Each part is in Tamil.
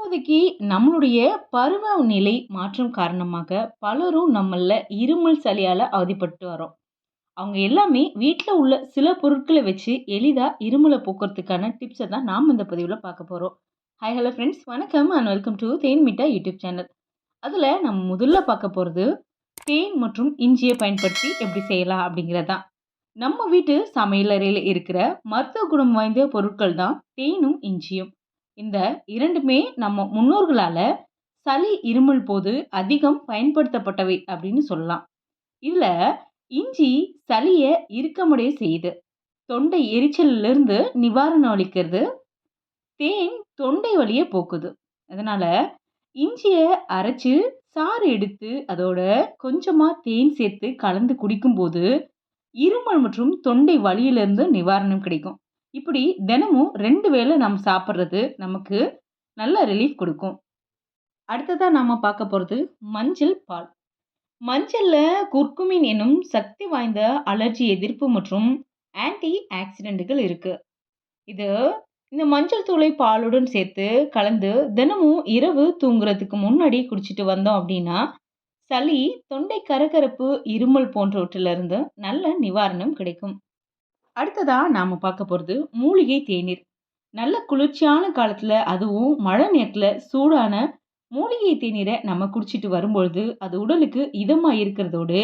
இப்போதைக்கு நம்மளுடைய பருவநிலை மாற்றம் காரணமாக பலரும் நம்மள இருமல் சளியால் அவதிப்பட்டு வரோம் அவங்க எல்லாமே வீட்டில் உள்ள சில பொருட்களை வச்சு எளிதாக இருமலை போக்குறதுக்கான டிப்ஸை தான் நாம் இந்த பதிவில் பார்க்க போகிறோம் ஹாய் ஹலோ ஃப்ரெண்ட்ஸ் வணக்கம் and welcome to than Mitta YouTube channel. அதில் நம்ம முதல்ல பார்க்க போகிறது தேன் மற்றும் இஞ்சியை பயன்படுத்தி எப்படி செய்யலாம் அப்படிங்கிறதான் நம்ம வீட்டு சமையலறையில் இருக்கிற மருத்துவ குணம் வாய்ந்த பொருட்கள் தான் தேனும் இஞ்சியும். இந்த இரண்டுமே நம்ம முன்னோர்களால் சளி இருமல் போது அதிகம் பயன்படுத்தப்பட்டவை அப்படின்னு சொல்லலாம். இதில் இஞ்சி சளியை இருக்கமுடைய செய்யுது தொண்டை எரிச்சலிலிருந்து நிவாரணம் அளிக்கிறது தேன் தொண்டை வழியை போக்குது. அதனால் இஞ்சியை அரைச்சி சாறு எடுத்து அதோட கொஞ்சமாக தேன் சேர்த்து கலந்து குடிக்கும்போது இருமல் மற்றும் தொண்டை வலியிலிருந்து நிவாரணம் கிடைக்கும். இப்படி தினமும் ரெண்டு வேளை நம்ம சாப்பிட்றது நமக்கு நல்ல ரிலீஃப் கொடுக்கும். அடுத்ததாக நாம் பார்க்க போகிறது மஞ்சள் பால். மஞ்சளில் குர்குமின் எனும் சக்தி வாய்ந்த அலர்ஜி எதிர்ப்பு மற்றும் ஆன்டி ஆக்சிடென்ட்டுகள் இருக்குது இது இந்த மஞ்சள் தூளை பாலுடன் சேர்த்து கலந்து தினமும் இரவு தூங்குறதுக்கு முன்னாடி குடிச்சிட்டு வந்தோம் அப்படின்னா சளி தொண்டை கரகரப்பு இருமல் போன்றவற்றிலிருந்து நல்ல நிவாரணம் கிடைக்கும். அடுத்ததாக நாம் பார்க்க போகிறது மூலிகை தேநீர். நல்ல குளிர்ச்சியான காலத்தில் அதுவும் மழை நேரத்தில் சூடான மூலிகை தேநீரை நம்ம குடிச்சிட்டு வரும்பொழுது அது உடலுக்கு இதமாக இருக்கிறதோடு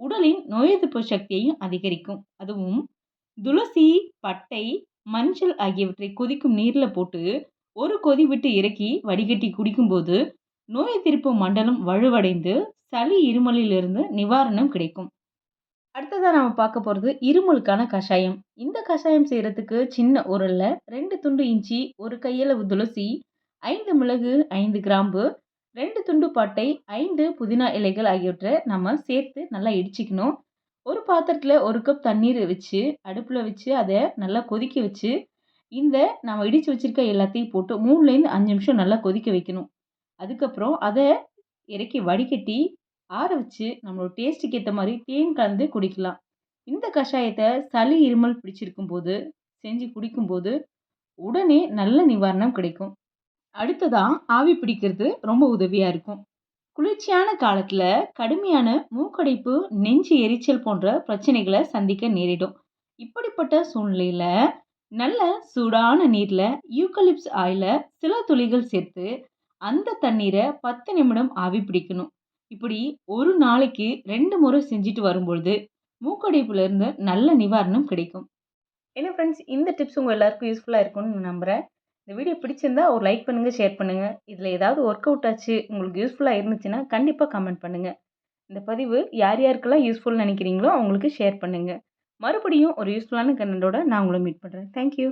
உடலின் நோய் எதிர்ப்பு சக்தியையும் அதிகரிக்கும். அதுவும் துளசி பட்டை மஞ்சள் ஆகியவற்றை கொதிக்கும் நீரில் போட்டு ஒரு கொதி விட்டு இறக்கி வடிகட்டி குடிக்கும்போது நோய் எதிர்ப்பு மண்டலம் வலுவடைந்து சளி இருமலிலிருந்து நிவாரணம் கிடைக்கும். அடுத்ததாக நம்ம பார்க்க போகிறது இருமலுக்கான கஷாயம். இந்த கஷாயம் செய்கிறதுக்கு சின்ன உரலில் ரெண்டு துண்டு இஞ்சி ஒரு கையளவு துளசி ஐந்து மிளகு ஐந்து கிராம்பு ரெண்டு துண்டு பாட்டை ஐந்து புதினா இலைகள் ஆகியவற்றை நம்ம சேர்த்து நல்லா இடிச்சிக்கணும். ஒரு பாத்திரத்தில் ஒரு கப் தண்ணீர் வச்சு அடுப்பில் வச்சு அதை நல்லா கொதிக்க வச்சு இந்த நம்ம இடித்து வச்சுருக்க எல்லாத்தையும் போட்டு மூணுலேருந்து அஞ்சு நிமிஷம் நல்லா கொதிக்க வைக்கணும். அதுக்கப்புறம் அதை இறக்கி வடிகட்டி ஆற வச்சு நம்மளோட டேஸ்ட்டுக்கு ஏற்ற மாதிரி தேன் கலந்து குடிக்கலாம். இந்த கஷாயத்தை சளி இருமல் பிடிச்சிருக்கும் போது செஞ்சு குடிக்கும்போது உடனே நல்ல நிவாரணம் கிடைக்கும். அடுத்ததாக ஆவி பிடிக்கிறது ரொம்ப உதவியாக இருக்கும். குளிர்ச்சியான காலத்தில் கடுமையான மூக்கடைப்பு நெஞ்சு எரிச்சல் போன்ற பிரச்சனைகளை சந்திக்க நேரிடும். இப்படிப்பட்ட சூழ்நிலையில் நல்ல சூடான நீரில் யூக்கலிப்ஸ் ஆயில சில துளிகள் சேர்த்து அந்த தண்ணீரை பத்து நிமிடம் ஆவி பிடிக்கணும். இப்படி ஒரு நாளைக்கு ரெண்டு முறை செஞ்சுட்டு வரும்பொழுது மூக்கடைப்புலேருந்து நல்ல நிவாரணம் கிடைக்கும். என்ன ஃப்ரெண்ட்ஸ் இந்த டிப்ஸ் உங்கள் எல்லாருக்கும் யூஸ்ஃபுல்லாக இருக்கும்னு நம்புகிறேன் இந்த வீடியோ பிடிச்சிருந்தா ஒரு லைக் பண்ணுங்கள் ஷேர் பண்ணுங்கள் இதில் ஏதாவது ஒர்க் அவுட் ஆச்சு உங்களுக்கு யூஸ்ஃபுல்லாக இருந்துச்சுன்னா கண்டிப்பாக கமெண்ட் பண்ணுங்கள் இந்த பதிவு யார் யாருக்கெல்லாம் யூஸ்ஃபுல் நினைக்கிறீங்களோ அவங்களுக்கு ஷேர் பண்ணுங்கள் மறுபடியும் ஒரு யூஸ்ஃபுல்லான கண்டோட நான் உங்களை மீட் பண்ணுறேன் தேங்க்யூ